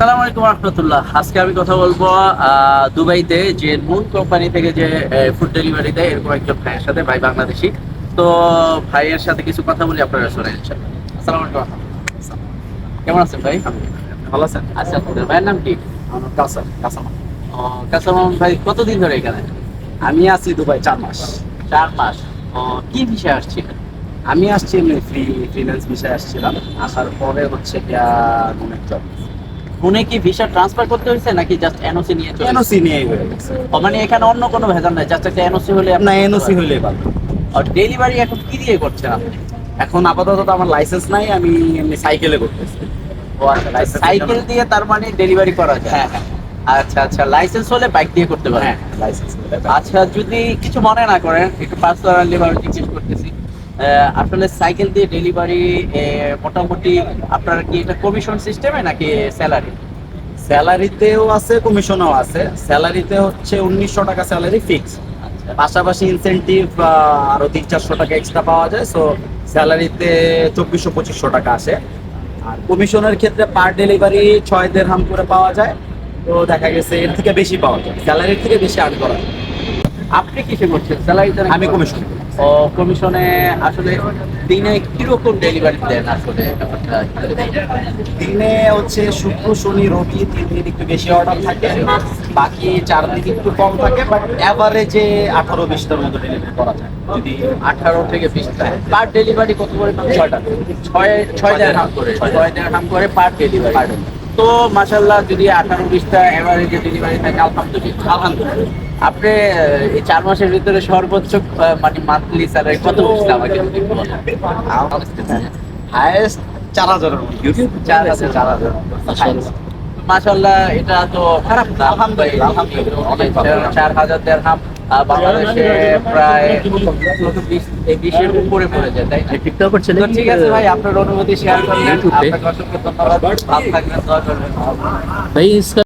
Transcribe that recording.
আসসালামু আলাইকুম রহমতুল্লাহ। আজকে আমি কথা বলব দুবাইতে যে মুন কোম্পানি থেকে যে ফুড ডেলিভারি দেয় এরকম একজন ভাইয়ের সাথে ভাই বাংলাদেশি। তো ভাইয়ের সাথে কিছু কথা বলি আপনারা শোনেন। আসসালামু আলাইকুম কেমন আছেন ভাই? ভালো আছেন আচ্ছা ভাইয়ের নাম কি? কাসাম কাসাম। ও, কাসাম ভাই কতদিন ধরে এখানে? আমি আছি দুবাই চার মাস। চার মাস। ও, কি বিষয়ে আসছিল আমি আসছি এমনি ফ্রি ফ্রিল্যান্স বিষয়ে আসছিলাম। আসার পরে হচ্ছে গিয়া জব ফোনে কি ভিসা ট্রান্সফার করতে হয়েছে নাকি জাস্ট এনওসি নিয়ে চলে এনওসি গেছে? মানে এখানে অন্য কোনো ভেজাল নাই জাস্ট একটা এনওসি হলে না এনওসি হইলেই ভালো। আর ডেলিভারি এখন কি দিয়ে করছেন আপনি? এখন আপাতত তো আমার লাইসেন্স নাই আমি এমনি সাইকেলে করতেছি। ও আচ্ছা সাইকেল দিয়ে তার মানে ডেলিভারি করা যায়। হ্যাঁ হ্যাঁ। আচ্ছা আচ্ছা লাইসেন্স হলে বাইক দিয়ে করতে পারেন হ্যাঁ লাইসেন্স আচ্ছা যদি কিছু মনে না করেন একটু পার্সোনালি ভাবে জিজ্ঞেস করতেছি আসলে সাইকেল দিয়ে ডেলিভারি মোটামুটি আপনার কি এটা কমিশন সিস্টেমে নাকি স্যালারি স্যালারিতেও আছে কমিশনও আছে। স্যালারিতে হচ্ছে উনিশশো টাকা স্যালারি ফিক্স পাশাপাশি ইনসেন্টিভ আরও তিন চারশো টাকা এক্সট্রা পাওয়া যায়। সো স্যালারিতে চব্বিশশো পঁচিশশো টাকা আসে। আর কমিশনের ক্ষেত্রে পার ডেলিভারি ছয় দেড় হাম করে পাওয়া যায়। তো দেখা গেছে এর থেকে বেশি পাওয়া যায়। স্যালারির থেকে বেশি আর্ন করা আপনি কিসে করছেন? স্যালারিতে আমি কমিশন কমিশনে আসলে দিনে কীরকম ডেলিভারি দেন আসলে। দিনে হচ্ছে শুক্র শনি রবি তিন দিন একটু বেশি অর্ডার থাকে। বাকি চার দিন একটু কম থাকে বাট অ্যাভারেজে আঠারো বিশটার মতো ডেলিভারি করা যায়। যদি আঠারো থেকে বিশটা পার ডেলিভারি কত করে ছয়টা। ছয় ছয় দেড় হাম করে। ছয় দেড় হাম করে পার ডেলিভারি তো মাশাল্লাহ যদি আঠারো বিশটা এভারেজে ডেলিভারি থাকে আলহামদুলিল্লাহ। আলহামদুলিল্লাহ। আপনি এই চার মাসের ভিতরে সর্বোচ্চ মানে মান্থলি স্যালারি কত আমাকে হায়েস্ট চার চার হাজার। চার হাজার মাশাল্লাহ এটা তো খারাপ না আলহামদুলিল্লাহ। আলহামদুলিল্লাহ। চার হাজার দেড় হাম বাংলাদেশে প্রায় বিশের উপরে পড়ে যায় তাই টিকটক তো ঠিক আছে ভাই আপনার অনুমতি শেয়ার করলেন আপনাকে অসংখ্য ধন্যবাদ। ভালো থাকবেন ভাই